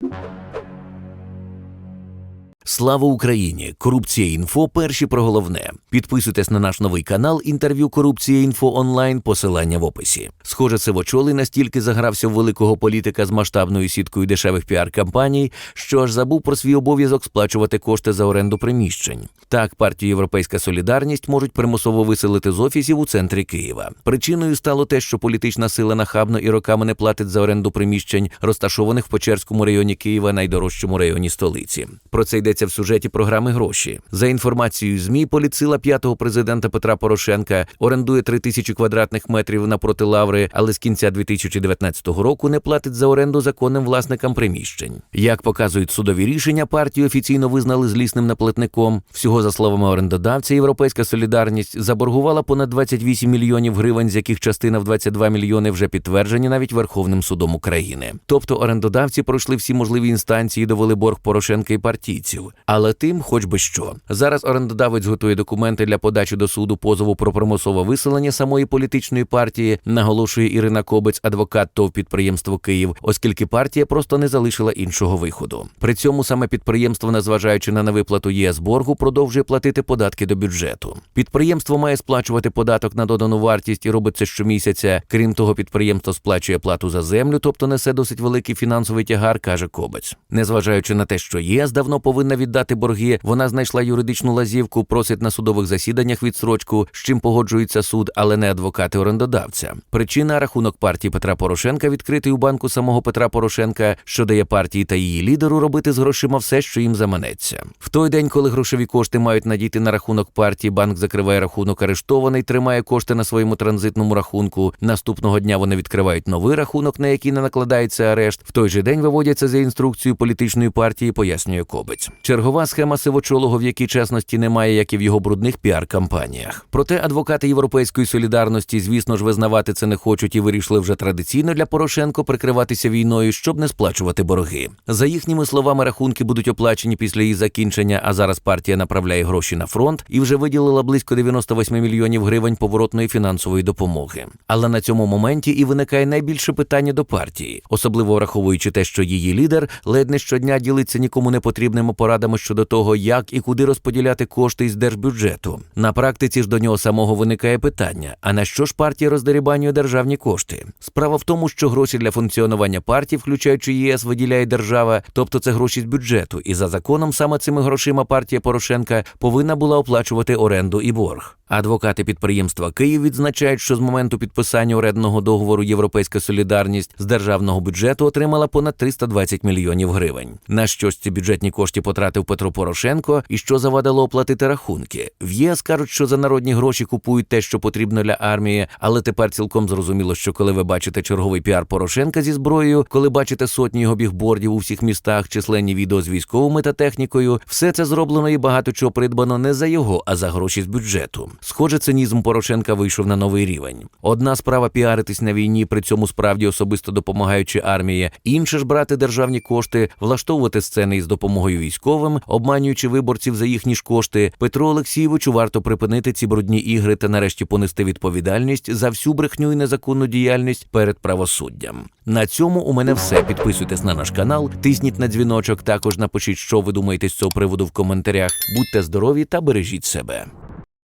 you Слава Україні! Корупція інфо. Перші про головне. Підписуйтесь на наш новий канал. Інтерв'ю Корупція інфо онлайн. Посилання в описі. Схоже, Сивочолий настільки загрався в великого політика з масштабною сіткою дешевих піар-кампаній, що аж забув про свій обов'язок сплачувати кошти за оренду приміщень. Так, партію Європейська Солідарність можуть примусово виселити з офісів у центрі Києва. Причиною стало те, що політична сила нахабно і роками не платить за оренду приміщень, розташованих в Печерському районі Києва, найдорожчому районі столиці. Про це йдеться в сюжеті програми гроші. За інформацією ЗМІ, поліцила п'ятого президента Петра Порошенка орендує 3 тисячі квадратних метрів напроти лаври, але з кінця 2019 року не платить за оренду законним власникам приміщень. Як показують судові рішення, партію офіційно визнали злісним неплатником. Всього за словами орендодавця, Європейська солідарність заборгувала понад 28 мільйонів гривень, з яких частина в 22 мільйони вже підтверджені навіть Верховним судом України. Тобто орендодавці пройшли всі можливі інстанції, довели борг Порошенка і партійців. Але тим, хоч би що, зараз орендодавець готує документи для подачі до суду позову про примусове виселення самої політичної партії, наголошує Ірина Кобець, адвокат ТОВ підприємство Київ, оскільки партія просто не залишила іншого виходу. При цьому саме підприємство, незважаючи на невиплату ЄС боргу, продовжує платити податки до бюджету. Підприємство має сплачувати податок на додану вартість і робить це щомісяця. Крім того, підприємство сплачує плату за землю, тобто несе досить великий фінансовий тягар, каже Кобець. Незважаючи на те, що ЄС давно повинна віддати борги, вона знайшла юридичну лазівку, просить на судових засіданнях відсрочку, з чим погоджується суд, але не адвокати орендодавця. Причина рахунок партії Петра Порошенка відкритий у банку самого Петра Порошенка, що дає партії та її лідеру робити з грошима все, що їм заманеться. В той день, коли грошові кошти мають надійти на рахунок партії, банк закриває рахунок арештований, тримає кошти на своєму транзитному рахунку. Наступного дня вони відкривають новий рахунок, на який не накладається арешт. В той же день виводяться за інструкцією політичної партії, пояснює Кобець. Чергова схема сивочолого, в якій чесності немає, як і в його брудних піар-кампаніях. Проте адвокати Європейської солідарності, звісно ж, визнавати це не хочуть і вирішили вже традиційно для Порошенко прикриватися війною, щоб не сплачувати борги. За їхніми словами, рахунки будуть оплачені після її закінчення. А зараз партія направляє гроші на фронт і вже виділила близько 98 мільйонів гривень поворотної фінансової допомоги. Але на цьому моменті і виникає найбільше питання до партії, особливо враховуючи те, що її лідер ледь не щодня ділиться нікому не потрібними порадами щодо того, як і куди розподіляти кошти із держбюджету. На практиці ж до нього самого виникає питання: а на що ж партія роздерибанює державні кошти? Справа в тому, що гроші для функціонування партії, включаючи ЄС, виділяє держава, тобто це гроші з бюджету. І за законом саме цими грошима партія Порошенка повинна була оплачувати оренду і борг. Адвокати підприємства Київ відзначають, що з моменту підписання орендного договору Європейська солідарність з державного бюджету отримала понад 320 мільйонів гривень. На що ж ці бюджетні кошти потратив Петро Порошенко і що завадило оплатити рахунки? В ЄС кажуть, що за народні гроші купують те, що потрібно для армії, але тепер цілком зрозуміло, що коли ви бачите черговий піар Порошенка зі зброєю, коли бачите сотні його бігбордів у всіх містах, численні відео з військовими та технікою, все це зроблено і багато чого придбано не за його, а за гроші з бюджету. Схоже, цинізм Порошенка вийшов на новий рівень. Одна справа піаритись на війні, при цьому справді особисто допомагаючи армії, інше ж брати державні кошти, влаштовувати сцени із допомогою військовим, обманюючи виборців за їхні ж кошти. Петру Олексійовичу варто припинити ці брудні ігри та нарешті понести відповідальність за всю брехню і незаконну діяльність перед правосуддям. На цьому у мене все. Підписуйтесь на наш канал, тисніть на дзвіночок. Також напишіть, що ви думаєте з цього приводу в коментарях. Будьте здорові та бережіть себе.